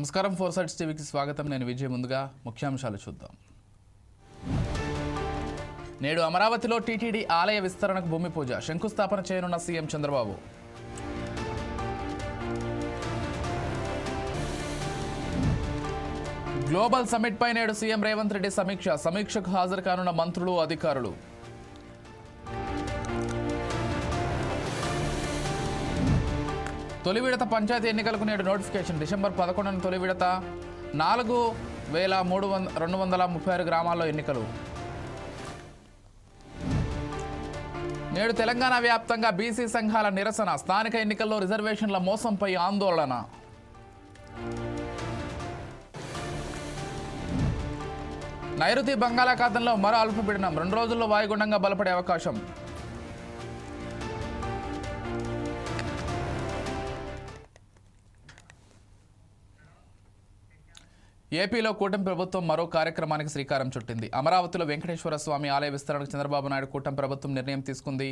నమస్కారం four sides టీవీకి స్వాగతం. నేను విజయ్ ముందుగా. ముఖ్యాంశాలు చూద్దాం. నేడు అమరావతిలో టీటీడీ ఆలయ విస్తరణకు భూమి పూజ. శంకుస్థాపన చేయనున్న సీఎం చంద్రబాబు. గ్లోబల్ సమ్మిట్పై నేడు సీఎం రేవంత్ రెడ్డి సమీక్ష. సమీక్షకు హాజరు కానున్న మంత్రులు అధికారులు. తొలి విడత పంచాయతీ ఎన్నికలకు నేడు నోటిఫికేషన్. డిసెంబర్ పదకొండున తొలి విడత నాలుగు వేల మూడు వంద రెండు వందల ముప్పై ఆరు గ్రామాల్లో ఎన్నికలు. నేడు తెలంగాణ వ్యాప్తంగా బీసీ సంఘాల నిరసన స్థానిక ఎన్నికల్లో రిజర్వేషన్ల మోసంపై ఆందోళన. నైరుతి బంగాళాఖాతంలో మరో అల్పపీడనం రెండు రోజుల్లో వాయుగుండంగా బలపడే అవకాశం. ఏపీలో కూటమి ప్రభుత్వం మరో కార్యక్రమానికి శ్రీకారం చుట్టింది. అమరావతిలో వెంకటేశ్వర స్వామి ఆలయ విస్తరణకు చంద్రబాబు నాయుడు కూటమి ప్రభుత్వం నిర్ణయం తీసుకుంది.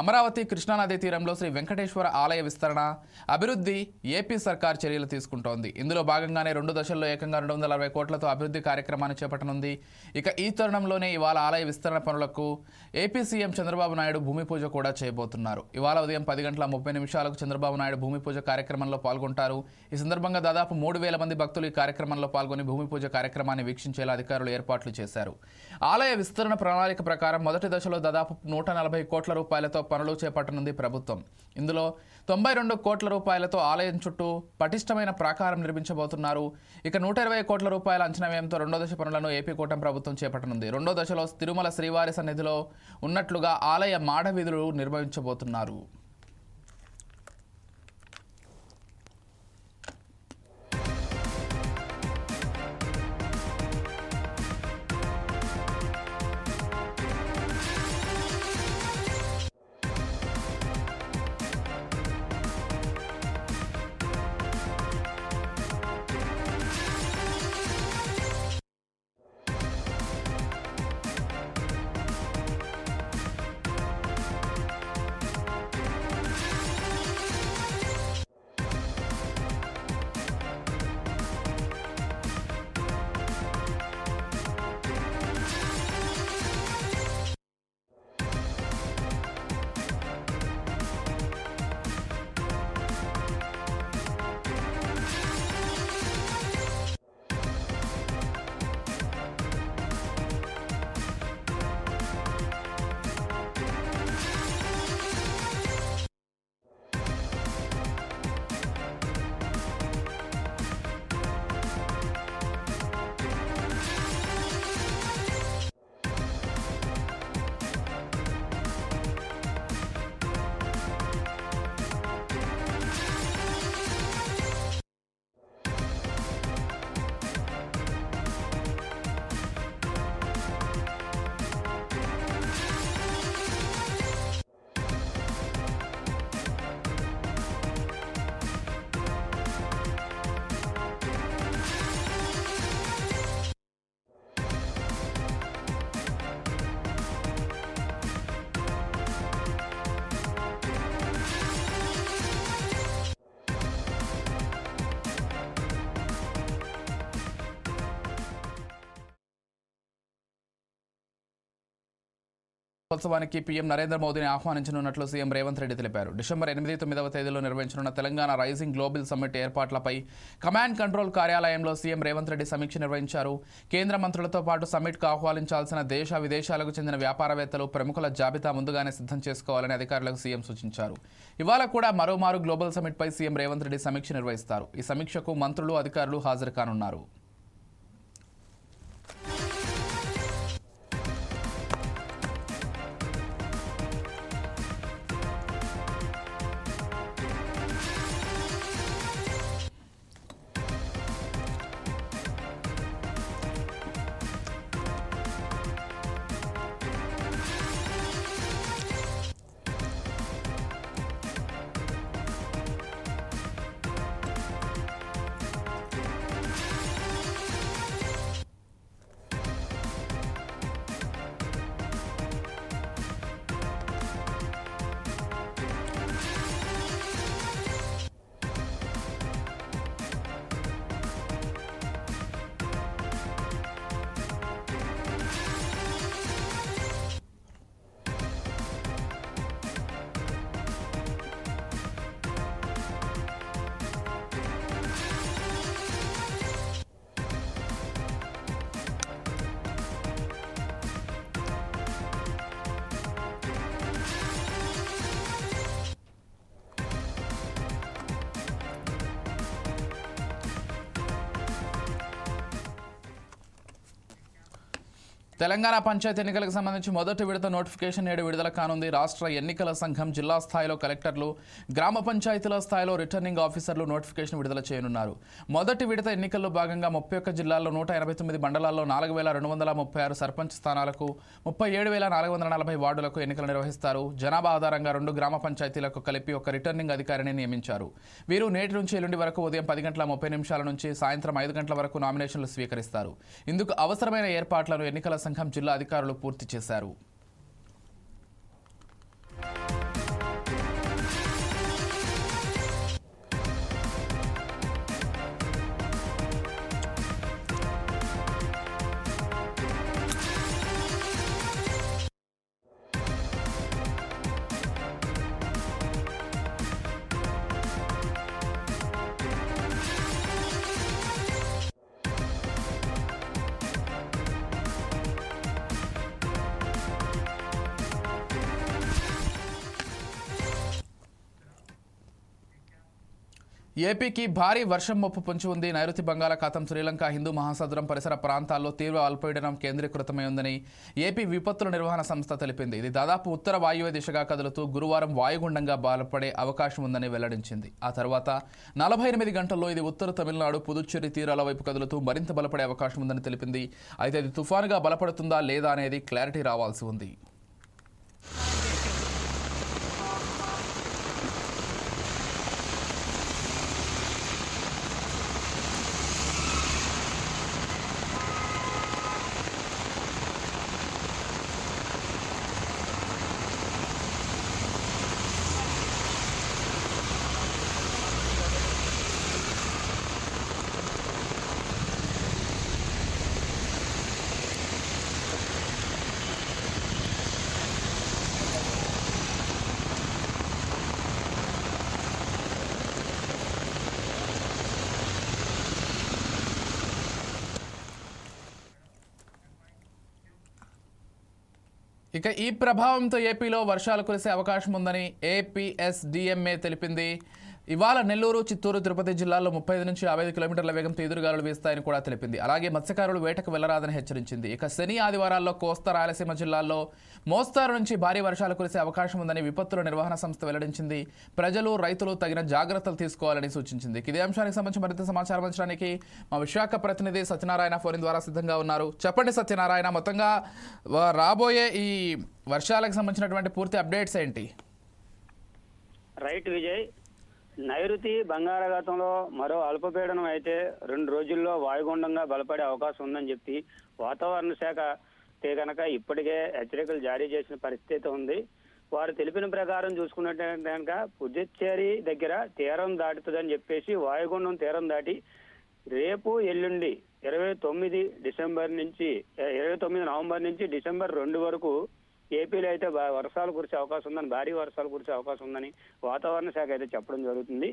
అమరావతి కృష్ణానది తీరంలో శ్రీ వెంకటేశ్వర ఆలయ విస్తరణ అభివృద్ధి ఏపీ సర్కార్ చర్యలు తీసుకుంటోంది. ఇందులో భాగంగానే రెండు దశల్లో ఏకంగా రెండు వందల అరవై కోట్లతో అభివృద్ధి కార్యక్రమాన్ని చేపట్టనుంది. ఇక ఈ తరుణంలోనే ఇవాళ ఆలయ విస్తరణ పనులకు ఏపీ సీఎం చంద్రబాబు నాయుడు భూమి పూజ కూడా చేయబోతున్నారు. ఇవాళ ఉదయం పది గంటల ముప్పై నిమిషాలకు చంద్రబాబు నాయుడు భూమి పూజ కార్యక్రమంలో పాల్గొంటారు. ఈ సందర్భంగా దాదాపు మూడు వేల మంది భక్తులు ఈ కార్యక్రమంలో పాల్గొని భూమి పూజ కార్యక్రమాన్ని వీక్షించేలా అధికారులు ఏర్పాట్లు చేశారు. ఆలయ విస్తరణ ప్రణాళిక ప్రకారం మొదటి దశలో దాదాపు నూట నలభై కోట్ల రూపాయలతో పనులు చేపట్టనుంది ప్రభుత్వం. ఇందులో తొంభై రెండు కోట్ల రూపాయలతో ఆలయం చుట్టూ పటిష్టమైన ప్రాకారం నిర్మించబోతున్నారు. ఇక నూట ఇరవై కోట్ల రూపాయల అంచనా వ్యయంతో రెండో దశ పనులను ఏపీ కూటమి ప్రభుత్వం చేపట్టనుంది. రెండో దశలో తిరుమల శ్రీవారి సన్నిధిలో ఉన్నట్లుగా ఆలయ మాడ వీధులు నిర్వహించబోతున్నారు ఉత్సవానికి పీఎం నరేంద్ర మోదీని ఆహ్వానించనున్నట్లు సీఎం రేవంత్ రెడ్డి తెలిపారు. డిసెంబర్ ఎనిమిది తొమ్మిదవ తేదీలో నిర్వహించనున్న తెలంగాణ రైజింగ్ గ్లోబల్ సమ్మిట్ ఏర్పాట్లపై కమాండ్ కంట్రోల్ కార్యాలయంలో సీఎం రేవంత్ రెడ్డి సమీక్ష నిర్వహించారు. కేంద్ర మంత్రులతో పాటు సమ్మిట్కు ఆహ్వానించాల్సిన దేశ విదేశాలకు చెందిన వ్యాపారవేత్తలు ప్రముఖుల జాబితా ముందుగానే సిద్ధం చేసుకోవాలని అధికారులకు సీఎం సూచించారు. ఇవాళ కూడా మరోమారు గ్లోబల్ సమ్మిట్పై సీఎం రేవంత్ రెడ్డి సమీక్ష నిర్వహిస్తారు. ఈ సమీక్షకు మంత్రులు అధికారులు హాజరు కానున్నారు. తెలంగాణ పంచాయతీ ఎన్నికలకు సంబంధించి మొదటి విడత నోటిఫికేషన్ నేడు విడుదల కానుంది. రాష్ట్ర ఎన్నికల సంఘం జిల్లా స్థాయిలో కలెక్టర్లు గ్రామ పంచాయతీల స్థాయిలో రిటర్నింగ్ ఆఫీసర్లు నోటిఫికేషన్ విడుదల చేయనున్నారు. మొదటి విడత ఎన్నికల్లో భాగంగా ముప్పై ఒక్క జిల్లాల్లో నూట ఎనభై తొమ్మిది మండలాల్లో నాలుగు వేల రెండు వందల ముప్పై ఆరు సర్పంచ్ స్థానాలకు ముప్పై ఏడు వేల నాలుగు వందల నలభై వార్డులకు ఎన్నికలు నిర్వహిస్తారు. జనాభా ఆధారంగా రెండు గ్రామ పంచాయతీలకు కలిపి ఒక రిటర్నింగ్ అధికారిని నియమించారు. వీరు నేటి నుంచి ఎల్లుండి వరకు ఉదయం పది గంటల ముప్పై నిమిషాల నుంచి సాయంత్రం ఐదు గంటల వరకు నామినేషన్లు స్వీకరిస్తారు. ఇందుకు అవసరమైన ఏర్పాట్లను ఎన్నికల సంఘం జిల్లా అధికారులు పూర్తి చేశారు. ఏపీకి భారీ వర్షం ముప్పు పొంచి ఉంది. నైరుతి బంగాళాఖాతం శ్రీలంక హిందూ మహాసముద్రం పరిసర ప్రాంతాల్లో తీవ్ర అల్పపీడనం కేంద్రీకృతమై ఉందని ఏపీ విపత్తుల నిర్వహణ సంస్థ తెలిపింది. ఇది దాదాపు ఉత్తర వాయువ్య దిశగా కదులుతూ గురువారం వాయుగుండంగా బలపడే అవకాశం ఉందని వెల్లడించింది. ఆ తర్వాత నలభై ఎనిమిది గంటల్లో ఇది ఉత్తర తమిళనాడు పుదుచ్చేరి తీరాల వైపు కదులుతూ మరింత బలపడే అవకాశం ఉందని తెలిపింది. అయితే ఇది తుఫానుగా బలపడుతుందా లేదా అనేది క్లారిటీ రావాల్సి ఉంది. ఇక ఈ ప్రభావంతో ఏపీలో వర్షాలు కురిసే అవకాశం ఉందని ఏపీఎస్డిఎంఏ తెలిపింది. ఇవాళ నెల్లూరు చిత్తూరు తిరుపతి జిల్లాల్లో ముప్పై ఐదు నుంచి యాభై ఐదు కిలోమీటర్ల వేగంతో ఎదురుగాలు వీస్తాయని కూడా తెలిపింది. అలాగే మత్స్యకారులు వేటకు వెళ్ళరాదని హెచ్చరించింది. ఇక శని ఆదివారాల్లో కోస్తా రాయలసీమ జిల్లాల్లో మోస్తారు నుంచి భారీ వర్షాలు కురిసే అవకాశం ఉందని విపత్తుల నిర్వహణ సంస్థ వెల్లడించింది. ప్రజలు రైతులు తగిన జాగ్రత్తలు తీసుకోవాలని సూచించింది. ఇదే అంశానికి సంబంధించి మరింత సమాచారం అందించడానికి మా విశాఖ ప్రతినిధి సత్యనారాయణ ఫోన్ ద్వారా సిద్ధంగా ఉన్నారు. చెప్పండి సత్యనారాయణ మొత్తంగా రాబోయే ఈ వర్షాలకు సంబంధించినటువంటి పూర్తి అప్డేట్స్ ఏంటి? రైట్ విజయ్ నైరుతి బంగాళాఖాతంలో మరో అల్పపీడనం అయితే రెండు రోజుల్లో వాయుగుండంగా బలపడే అవకాశం ఉందని చెప్పి వాతావరణ శాఖ కనుక ఇప్పటికే హెచ్చరికలు జారీ చేసిన పరిస్థితి ఉంది. వారు తెలిపిన ప్రకారం చూసుకున్నట్టే కనుక పుదుచ్చేరి దగ్గర తీరం దాటుతుందని చెప్పేసి వాయుగుండం తీరం దాటి రేపు ఎల్లుండి ఇరవై తొమ్మిది డిసెంబర్ నుంచి ఇరవై తొమ్మిది నవంబర్ నుంచి డిసెంబర్ రెండు వరకు ఏపీలో అయితే వర్షాలు కురిసే అవకాశం ఉందని భారీ వర్షాలు కురిసే అవకాశం ఉందని వాతావరణ శాఖ అయితే చెప్పడం జరుగుతుంది.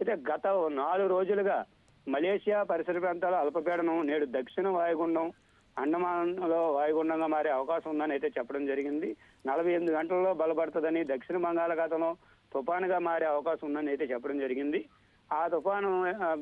అయితే గత నాలుగు రోజులుగా మలేషియా పరిసర ప్రాంతాల అల్పపీడనం నేడు దక్షిణ వాయుగుండం అండమాన్లో వాయుగుండంగా మారే అవకాశం ఉందని అయితే చెప్పడం జరిగింది. నలభై ఎనిమిది గంటల్లో బలపడుతుందని దక్షిణ బంగాళాఖాతంలో తుఫానుగా మారే అవకాశం ఉందని అయితే చెప్పడం జరిగింది. ఆ తుఫాను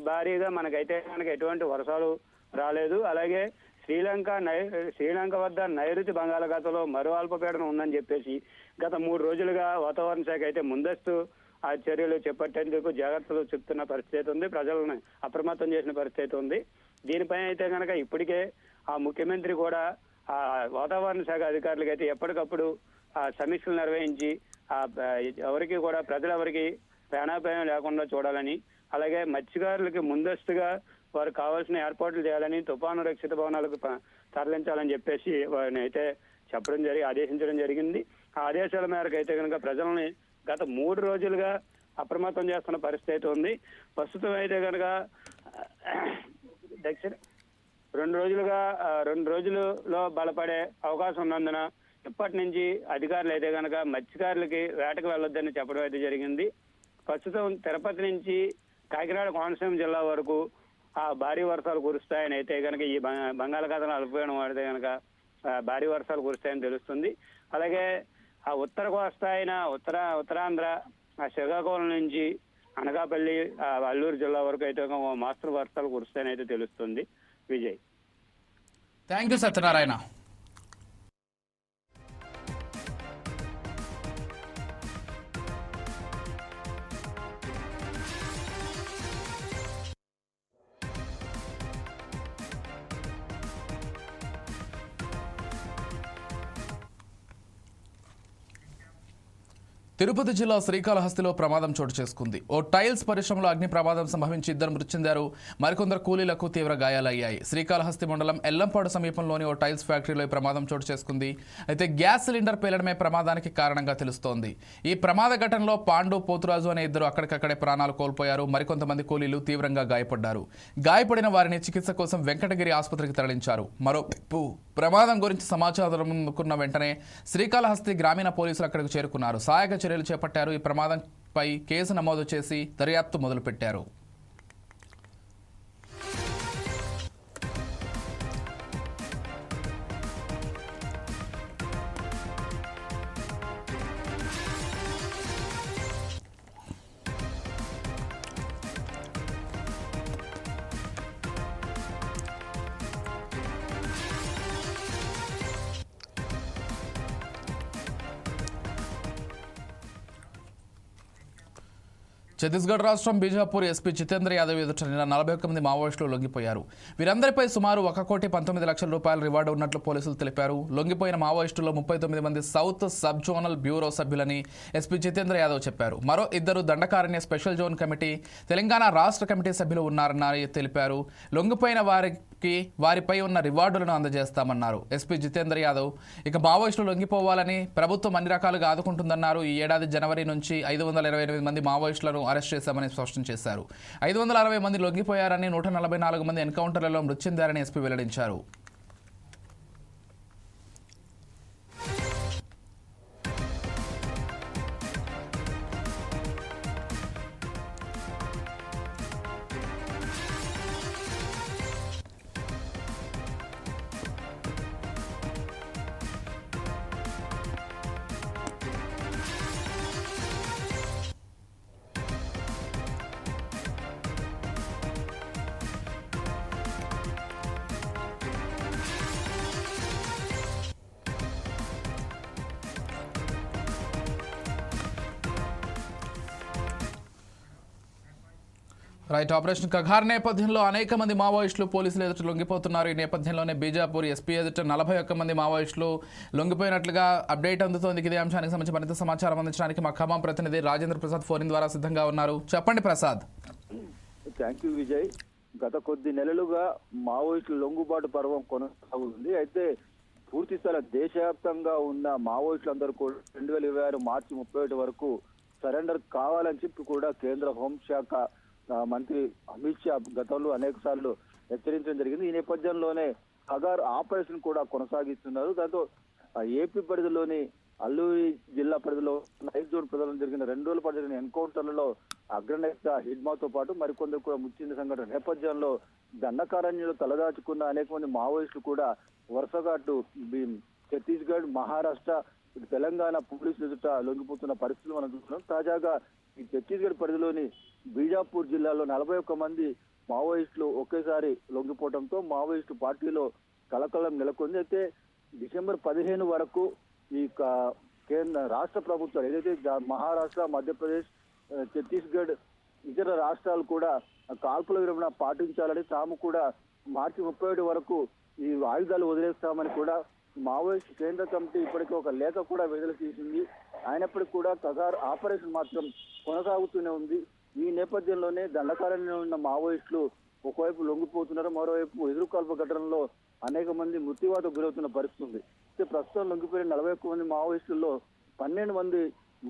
భారీగా మనకైతే మనకి ఎటువంటి వర్షాలు రాలేదు. అలాగే శ్రీలంక నై శ్రీలంక వద్ద నైరుతి బంగాళాఖాతంలో మరో అల్పపీడనం ఉందని చెప్పేసి గత మూడు రోజులుగా వాతావరణ శాఖ అయితే ముందస్తు ఆ చర్యలు చేపట్టేందుకు జాగ్రత్తలు చెప్తున్న పరిస్థితి ఉంది. ప్రజలను అప్రమత్తం చేసిన పరిస్థితి ఉంది. దీనిపై అయితే కనుక ఇప్పటికే ఆ ముఖ్యమంత్రి కూడా ఆ వాతావరణ శాఖ అధికారులకు అయితే ఎప్పటికప్పుడు ఆ సమీక్షలు నిర్వహించి ఆ, ఎవరికి కూడా ప్రజలెవరికి ప్రాణాపాయం లేకుండా చూడాలని అలాగే మత్స్యకారులకి ముందస్తుగా వారు కావాల్సిన ఏర్పాట్లు చేయాలని తుఫాను రక్షిత భవనాలకు తరలించాలని చెప్పేసి వారిని అయితే చెప్పడం జరిగి ఆదేశించడం జరిగింది. ఆ ఆదేశాల మేరకు అయితే కనుక ప్రజల్ని గత మూడు రోజులుగా అప్రమత్తం చేస్తున్న పరిస్థితి అయితే ఉంది. ప్రస్తుతం అయితే కనుక దక్షిణ రెండు రోజులుగా రెండు రోజులలో బలపడే అవకాశం ఉన్నందున ఇప్పటి నుంచి అధికారులు అయితే కనుక మత్స్యకారులకి వేటకు వెళ్ళొద్దని చెప్పడం అయితే జరిగింది. ప్రస్తుతం తిరుపతి నుంచి కాకినాడ కోనసీమ జిల్లా వరకు ఆ భారీ వర్షాలు కురుస్తాయని అయితే కనుక ఈ బంగాళాఖాతంలో అల్పపీడనం వాడితే కనుక భారీ వర్షాలు కురుస్తాయని తెలుస్తుంది. అలాగే ఆ ఉత్తర కోస్తా అయిన ఉత్తర ఉత్తరాంధ్ర ఆ శ్రీకాకుళం నుంచి అనకాపల్లి ఆ, అల్లూరు జిల్లా వరకు అయితే మాస్టర్ వర్షాలు కురుస్తాయని అయితే తెలుస్తుంది. Vijay. Thank you Satyanarayana. Tirupati జిల్లా శ్రీకాళహస్తిలో ప్రమాదం చోటు చేసుకుంది. ఓ టైల్స్ పరిశ్రమలో అగ్ని ప్రమాదం సంభవించి ఇద్దరు మృతి చెందారు మరికొందరు కూలీలకు తీవ్ర గాయాలయ్యాయి. శ్రీకాళహస్తి మండలం ఎల్లంపాడు సమీపంలోని ఓ టైల్స్ ఫ్యాక్టరీలో ఈ ప్రమాదం చోటు చేసుకుంది. అయితే గ్యాస్ సిలిండర్ పేలడమే ప్రమాదానికి కారణంగా తెలుస్తోంది. ఈ ప్రమాద ఘటనలో పాండు పోతురాజు అనే ఇద్దరు అక్కడికక్కడే ప్రాణాలు కోల్పోయారు. మరికొంతమంది కూలీలు తీవ్రంగా గాయపడ్డారు. గాయపడిన వారిని చికిత్స కోసం వెంకటగిరి ఆసుపత్రికి తరలించారు. మరో ప్రమాదం గురించి సమాచారం అందుకున్న వెంటనే శ్రీకాళహస్తి గ్రామీణ పోలీసులు అక్కడికి చేరుకున్నారు. సహాయక చర్యలు చేపట్టారు. ఈ ప్రమాదంపై కేసు నమోదు చేసి దర్యాప్తు మొదలుపెట్టారు. ఛత్తీస్గఢ్ రాష్ట్రం బీజాపూర్ ఎస్పీ జితేంద్ర యాదవ్ ఎదుట నిన్న నలభై ఒక్క మంది మావోయిస్టులు లొంగిపోయారు. వీరందరిపై సుమారు ఒక కోటి పంతొమ్మిది లక్షల రూపాయల రివార్డు ఉన్నట్లు పోలీసులు తెలిపారు. లొంగిపోయిన మావోయిస్టుల్లో ముప్పై తొమ్మిది మంది సౌత్ సబ్ జోనల్ బ్యూరో సభ్యులని ఎస్పీ జితేంద్ర యాదవ్ చెప్పారు. మరో ఇద్దరు Dandakaranya special zone committee Telangana రాష్ట్ర కమిటీ సభ్యులు ఉన్నారని తెలిపారు. లొంగిపోయిన కి వారిపై ఉన్న రివార్డులను అందజేస్తామన్నారు. ఎస్పీ జితేంద్ర యాదవ్ ఇక మావోయిస్టులు లొంగిపోవాలని ప్రభుత్వం అన్ని రకాలుగా ఆదుకుంటుందన్నారు. ఈ ఏడాది జనవరి నుంచి ఐదు వందల ఇరవై ఎనిమిది మంది మావోయిస్టులను అరెస్ట్ చేశామని స్పష్టం చేశారు. ఐదు వందల అరవై మంది లొంగిపోయారని నూట నలభై నాలుగు మంది ఎన్కౌంటర్లలో మృతి చెందారని ఎస్పీ వెల్లడించారు. రైట్ ఆపరేషన్ కఘార్ నేపథ్యంలో అనేక మంది మావోయిస్టులు పోలీసులు ఎదుట లొంగిపోతున్నారు. ఈ నేపథ్యంలోనే బీజాపూర్ ఎస్పీ ఎదుట నలభై ఒక్క మంది మావోయిస్టులు లొంగిపోయినట్లుగా అప్డేట్ అందుతోంది. ఇదే అంశానికి సంబంధించి మరింత సమాచారం అందించడానికి మా ఖమ్మం ప్రతినిధి రాజేంద్ర ప్రసాద్ ఫోన్ ద్వారా సిద్ధంగా ఉన్నారు. చెప్పండి ప్రసాద్. Thank you Vijay. గత కొద్ది నెలలుగా మావోయిస్టుల లొంగుబాటు పర్వం కొనసాగుతుంది. అయితే పూర్తి స్థాయి దేశవ్యాప్తంగా ఉన్న మావోయిస్టులందరూ కూడా రెండు వేల ఇరవై ఆరు మార్చి ముప్పై ఒకటి వరకు సరెండర్ కావాలని చెప్పి కూడా కేంద్ర హోంశాఖ మంత్రి అమిత్ షా గతంలో అనేక సార్లు హెచ్చరించడం జరిగింది. ఈ నేపథ్యంలోనే హగార్ ఆపరేషన్ కూడా కొనసాగిస్తున్నారు. దాంతో ఏపీ పరిధిలోని అల్లూరి జిల్లా పరిధిలో నైట్ జోన్ ప్రజలను జరిగిన రెండు రోజుల పాటు జరిగిన ఎన్కౌంటర్లలో అగ్రనేత హిడ్మాతో పాటు మరికొందరు కూడా ముచ్చింది సంఘటన నేపథ్యంలో దండకారణ్యంలో తలదాచుకున్న అనేక మంది మావోయిస్టులు కూడా వరుసగా అటు ఛత్తీస్గఢ్ మహారాష్ట్ర తెలంగాణ పోలీసులు ఎదుట లొంగిపోతున్న పరిస్థితులు మనం చూస్తున్నాం. తాజాగా ఈ ఛత్తీస్గఢ్ పరిధిలోని బీజాపూర్ జిల్లాలో నలభై ఒక్క మంది మావోయిస్టులు ఒకేసారి లొంగిపోవడంతో మావోయిస్టు పార్టీలో కలకలం నెలకొంది. అయితే డిసెంబర్ పదిహేను వరకు ఈ కేంద్ర రాష్ట్ర ప్రభుత్వాలు ఏదైతే మహారాష్ట్ర మధ్యప్రదేశ్ ఛత్తీస్గఢ్ ఇతర రాష్ట్రాలు కూడా కాల్పుల విరమణ పాటించాలని తాము కూడా మార్చి ముప్పై ఒకటి వరకు ఈ ఆయుధాలు వదిలేస్తామని కూడా మావోయిస్ట్ కేంద్ర కమిటీ ఇప్పటికే ఒక లేఖ కూడా విడుదల చేసింది. అయినప్పటికీ కూడా కగార్ ఆపరేషన్ మాత్రం కొనసాగుతూనే ఉంది. ఈ నేపథ్యంలోనే దండకారంలో ఉన్న మావోయిస్టులు ఒకవైపు లొంగిపోతున్నారు మరోవైపు ఎదురుకాల్ప ఘటనలో అనేక మంది మృత్యువాత గురవుతున్న పరిస్థితి ఉంది. అయితే ప్రస్తుతం లొంగిపోయిన నలభై ఒక్క మంది మావోయిస్టుల్లో పన్నెండు మంది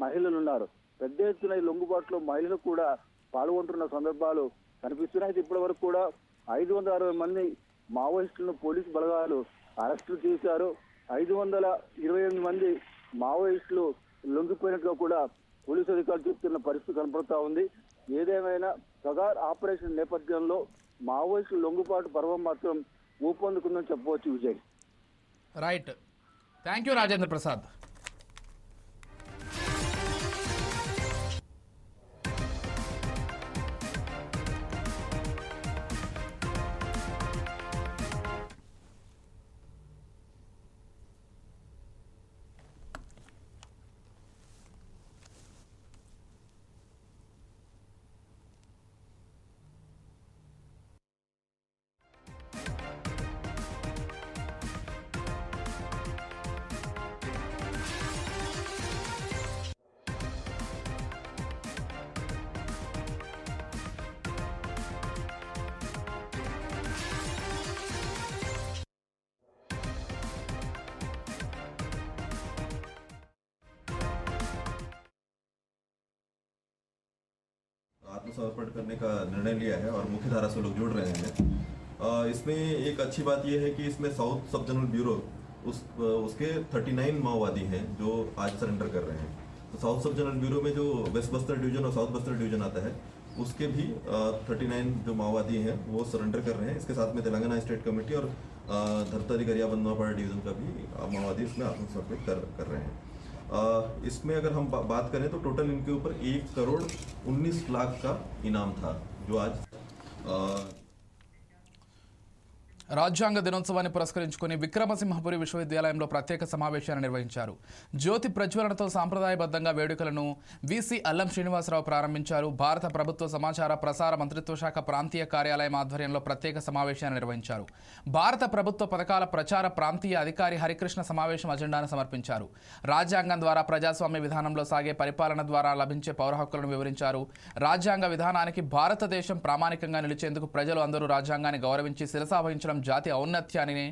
మహిళలు ఉన్నారు పెద్ద ఎత్తున ఈ లొంగుబాటులో మహిళలు కూడా పాల్గొంటున్న సందర్భాలు కనిపిస్తున్నాయి. అయితే ఇప్పటి వరకు కూడా ఐదు వందల అరవై మంది మావోయిస్టులను పోలీసు బలగాలు అరెస్టులు చేశారు. ఐదు వందల ఇరవై ఎనిమిది మంది మావోయిస్టులు లొంగిపోయినట్లు కూడా పోలీసు అధికారులు చెప్తున్న పరిస్థితి కనపడతా ఉంది. ఏదేమైనా సగార్ ఆపరేషన్ నేపథ్యంలో మావోయిస్టులు లొంగుబాటు పర్వం మాత్రం ఊపందుకుందని చెప్పవచ్చు Vijay. Right thank you Rajendra Prasad आत्मसमर्पण करने का निर्णय लिया है और मुख्य धारा से लोग जुड़ रहे हैं। इसमें एक अच्छी बात यह है कि इसमें साउथ सब जोनल ब्यूरो उस, उसके 39 माओवादी हैं जो आज सरेंडर कर रहे हैं। तो साउथ सब जोनल ब्यूरो में जो वेस्ट बस्तर डिवीज़न और साउथ बस्तर डिवीज़न आता है, उसके भी थर्टी नाइन जो माओवादी हैं, वो सरेंडर कर रहे हैं। इसके साथ में तेलंगाना स्टेट कमेटी और धरतारी गरिया डिवीज़न का भी माओवादी इसमें आत्मसमर्पित कर कर रहे हैं। इसमें अगर हम बा, बात करें तो टोटल इनके ऊपर एक करोड़ उन्नीस लाख का इनाम था जो आज రాజ్యాంగ దినోత్సవాన్ని పురస్కరించుకుని విక్రమసింహపురి విశ్వవిద్యాలయంలో ప్రత్యేక సమావేశాన్ని నిర్వహించారు. జ్యోతి ప్రజ్వలనతో సాంప్రదాయబద్ధంగా వేడుకలను వీసీ అల్లం శ్రీనివాసరావు ప్రారంభించారు. భారత ప్రభుత్వ సమాచార ప్రసార మంత్రిత్వ శాఖ ప్రాంతీయ కార్యాలయం ఆధ్వర్యంలో ప్రత్యేక సమావేశాన్ని నిర్వహించారు. భారత ప్రభుత్వ పథకాల ప్రచార ప్రాంతీయ అధికారి హరికృష్ణ సమావేశం అజెండాను సమర్పించారు. రాజ్యాంగం ద్వారా ప్రజాస్వామ్య విధానంలో సాగే పరిపాలన ద్వారా లభించే పౌర హక్కులను వివరించారు. రాజ్యాంగ విధానానికి భారతదేశం ప్రామాణికంగా నిలిచేందుకు ప్రజలు అందరూ రాజ్యాంగాన్ని గౌరవించి శిరసా వహించడం జాతి ఔన్నత్యాన్ని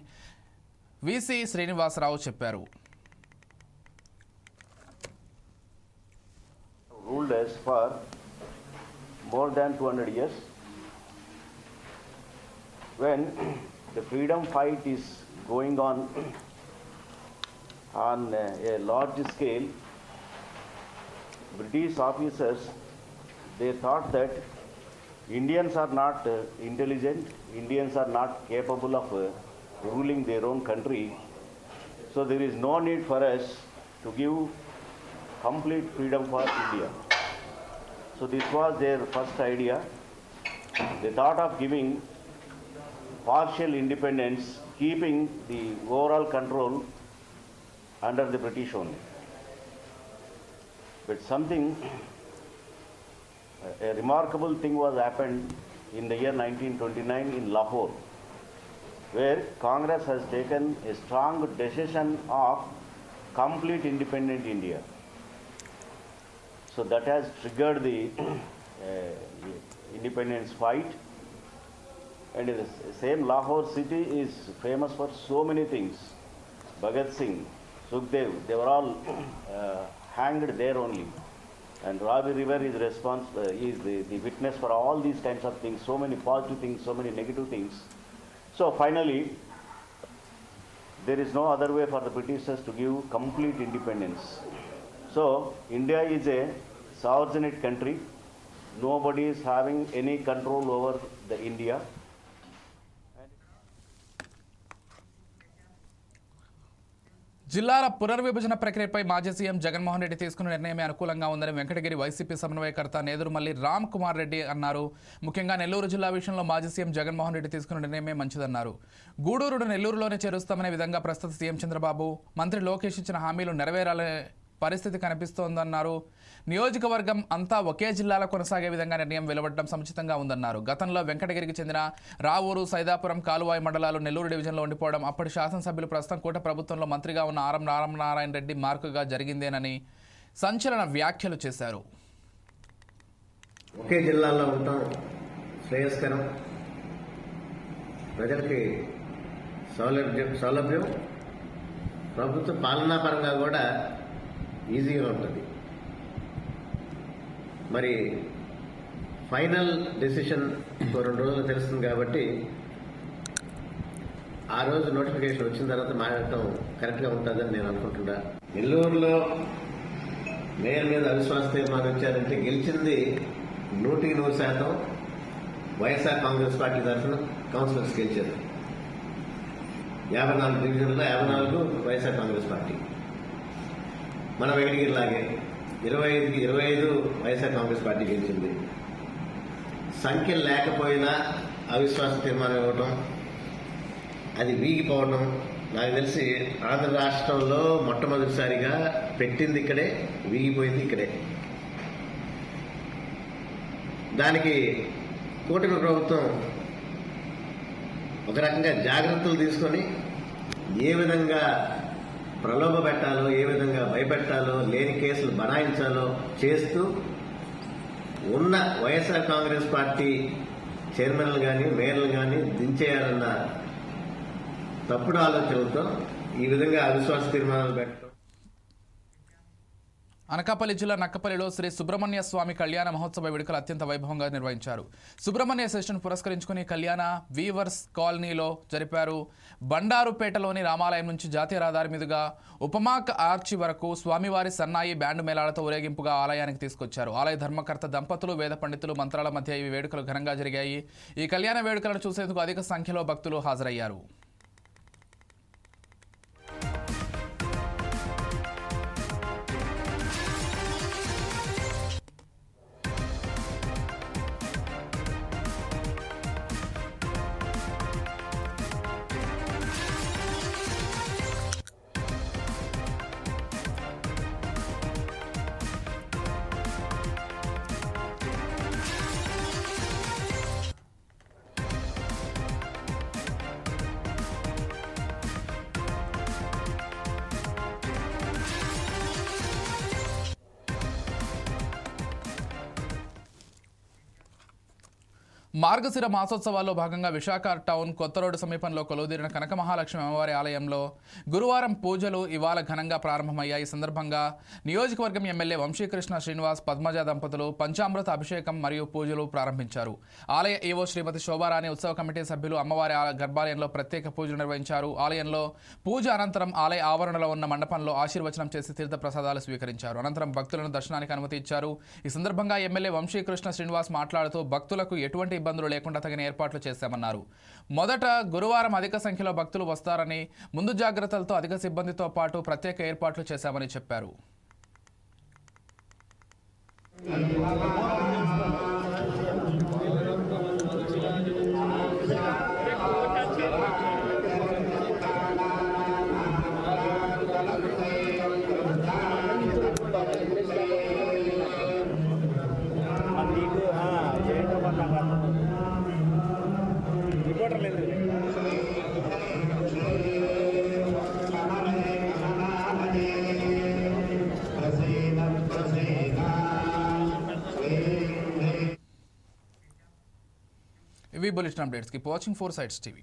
విసి శ్రీనివాసరావు చెప్పారు ruled us for more than 200 years. When the freedom fight is going on on uh, a large scale, British officers they thought that Indians are not uh, intelligent, Indians are not capable of uh, ruling their own country. So there is no need for us to give complete freedom for India. So this was their first idea. They thought of giving partial independence, keeping the overall control under the British only. But something, a remarkable thing was happened in the year 1929 in Lahore, where Congress has taken a strong decision of complete independent India. So that has triggered the uh, independence fight. And the same Lahore city is famous for so many things. Bhagat Singh, Sukhdev, they were all uh, hanged there only. And Ravi River is responsible, uh, is the, the witness for all these kinds of things, so many positive things, so many negative things. So finally, there is no other way for the Britishers to give complete independence. So, India is a sovereign country. Nobody is having any control over the India. జిల్లాల పునర్విభజన ప్రక్రియపై మాజీ CM Jaganmohan Reddy తీసుకున్న నిర్ణయమే అనుకూలంగా ఉందని Venkatagiri YCP సమన్వయకర్త నేదురుమల్లి రామ్ కుమార్ రెడ్డి అన్నారు. ముఖ్యంగా నెల్లూరు జిల్లా విషయంలో మాజీ సీఎం జగన్మోహన్ రెడ్డి తీసుకున్న నిర్ణయమే మంచిదన్నారు. గూడూరును నెల్లూరులోనే చేరుస్తామనే విధంగా ప్రస్తుత సీఎం చంద్రబాబు మంత్రి లోకేష్ ఇచ్చిన హామీలు నెరవేరాలనే పరిస్థితి కనిపిస్తోందన్నారు. నియోజకవర్గం అంతా ఒకే జిల్లాలో కొనసాగే విధంగా నిర్ణయం వెలువడడం సముచితంగా ఉందన్నారు. గతంలో వెంకటగిరికి చెందిన రావూరు సైదాపురం కాలువాయి మండలాలు నెల్లూరు డివిజన్లో ఉండిపోవడం అప్పటి శాసనసభ్యులు ప్రస్తుతం కూట ప్రభుత్వంలో మంత్రిగా ఉన్న ఆరం నారాయణ రెడ్డి మార్కుగా జరిగిందేనని సంచలన వ్యాఖ్యలు చేశారు. ఒకే జిల్లాలో ఉంటాం శ్రేయస్కరం. ప్రజలకి సౌలభ్యం సౌలభ్యం. ప్రభుత్వ పాలనాపరంగా కూడా ఈజీగా ఉంటుంది. మరి ఫైనల్ డెసిషన్ రెండు రోజులు తెలుస్తుంది కాబట్టి ఆ రోజు నోటిఫికేషన్ వచ్చిన తర్వాత మాట్లాడటం కరెక్ట్గా ఉంటుందని నేను అనుకుంటున్నా. నెల్లూరులో మేయర్ మీద అవిశ్వాస తీర్మానం ఇచ్చారంటే గెలిచింది నూటికి నూరు శాతం వైఎస్ఆర్ కాంగ్రెస్ పార్టీ తరఫున కౌన్సిలర్స్ గెలిచారు. యాభై నాలుగు డివిజన్లో యాభై నాలుగు వైఎస్ఆర్ కాంగ్రెస్ పార్టీ. మన వెంకటగిరి లాగే ఇరవై ఐదుకి ఇరవై ఐదు వైఎస్ఆర్ కాంగ్రెస్ పార్టీ గెలిచింది. సంఖ్య లేకపోయినా అవిశ్వాస తీర్మానం ఇవ్వటం అది వీగిపోవడం నాకు తెలిసి ఆంధ్ర రాష్ట్రంలో మొట్టమొదటిసారిగా పెట్టింది ఇక్కడే వీగిపోయింది ఇక్కడే. దానికి కూటమి ప్రభుత్వం ఒక రకంగా జాగ్రత్తలు తీసుకొని ఏ విధంగా ప్రలోభ పెట్టాలో ఏ విధంగా భయపెట్టాలో లేని కేసులు బనాయించాలో చేస్తూ ఉన్న వైఎస్ఆర్ కాంగ్రెస్ పార్టీ చైర్మన్లు కానీ మేయర్లు కానీ దించేయాలన్న తప్పుడు ఆలోచనలతో ఈ విధంగా అవిశ్వాస తీర్మానాలు పెట్టడం అనకాపల్లి జిల్లా నక్కపల్లిలో శ్రీ సుబ్రహ్మణ్య స్వామి కళ్యాణ మహోత్సవ వేడుకలు అత్యంత వైభవంగా నిర్వహించారు. సుబ్రహ్మణ్య సెషన్ పురస్కరించుకుని కళ్యాణ వీవర్స్ కాలనీలో జరిపారు. బండారుపేటలోని రామాలయం నుంచి జాతీయ రహదారి మీదుగా ఉపమాక్ ఆర్చి వరకు స్వామివారి సన్నాయి బ్యాండ్ మేళాలతో ఊరేగింపుగా ఆలయానికి తీసుకొచ్చారు. ఆలయ ధర్మకర్త దంపతులు వేద పండితులు మంత్రాల మధ్య ఈ వేడుకలు ఘనంగా జరిగాయి. ఈ కళ్యాణ వేడుకలను చూసేందుకు అధిక సంఖ్యలో భక్తులు హాజరయ్యారు. మార్గశిర మాసోత్సవాల్లో భాగంగా విశాఖ టౌన్ కొత్త రోడ్డు సమీపంలో కొలువుదీరిన కనక మహాలక్ష్మి అమ్మవారి ఆలయంలో గురువారం పూజలు ఇవాళ ఘనంగా ప్రారంభమయ్యాయి. ఈ సందర్భంగా నియోజకవర్గం ఎమ్మెల్యే వంశీకృష్ణ శ్రీనివాస్ పద్మజ దంపతులు పంచామృత అభిషేకం మరియు పూజలు ప్రారంభించారు. ఆలయ ఏవో శ్రీమతి శోభారాణి ఉత్సవ కమిటీ సభ్యులు అమ్మవారి ఆల- గర్భాలయంలో ప్రత్యేక పూజలు నిర్వహించారు. ఆలయంలో పూజ అనంతరం ఆలయ ఆవరణలో ఉన్న మండపంలో ఆశీర్వచనం చేసి తీర్థ ప్రసాదాలు స్వీకరించారు. అనంతరం భక్తులను దర్శనానికి అనుమతి ఇచ్చారు. ఈ సందర్భంగా ఎమ్మెల్యే వంశీకృష్ణ శ్రీనివాస్ మాట్లాడుతూ భక్తులకు ఎటువంటి ఇబ్బందులు లేకుండా తగిన ఏర్పాట్లు చేశామన్నారు. మొదట గురువారం అధిక సంఖ్యలో భక్తులు వస్తారని ముందు జాగ్రత్తలతో అధిక సిబ్బందితో పాటు ప్రత్యేక ఏర్పాట్లు చేశామని చెప్పారు. ఇవి బులెటిన్ అప్డేట్స్కి వాచింగ్ ఫోర్ సైట్స్ టీవీ